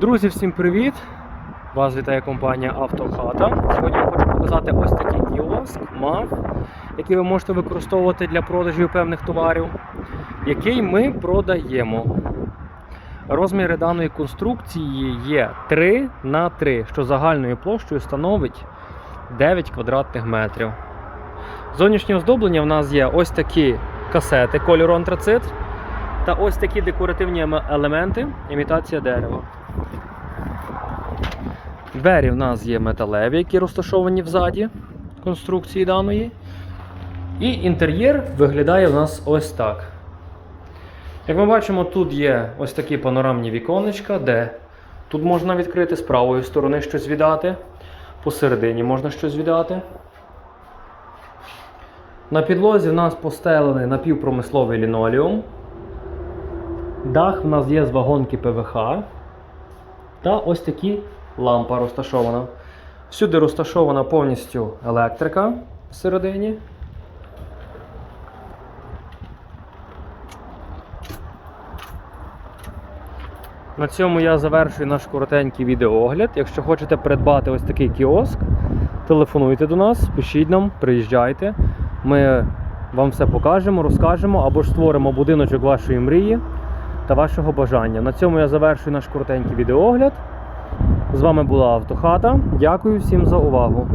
Друзі, всім привіт! Вас вітає компанія Автохата. Сьогодні я хочу показати ось такий кіоск МАФ, який ви можете використовувати для продажів певних товарів, який ми продаємо. Розміри даної конструкції є 3 на 3, що загальною площею становить 9 квадратних метрів. Зовнішнє оздоблення в нас є ось такі касети кольору антрацит та ось такі декоративні ем- елементи імітація дерева. Двері в нас є металеві, які розташовані взаді конструкції даної. І інтер'єр виглядає в нас ось так. Як ми бачимо, тут є ось такі панорамні віконечка, де тут можна відкрити з правої сторони щось віддати, посередині можна щось віддати. На підлозі в нас постелений напівпромисловий лінолеум. Дах в нас є з вагонки ПВХ. Та ось такі лампа розташована. Всюди розташована повністю електрика всередині. На цьому я завершую наш коротенький відеоогляд. Якщо хочете придбати ось такий кіоск, телефонуйте до нас, пишіть нам, приїжджайте. Ми вам все покажемо, розкажемо або ж створимо будиночок вашої мрії та вашого бажання. На цьому я завершую наш коротенький відеоогляд. З вами була Автохата. Дякую всім за увагу.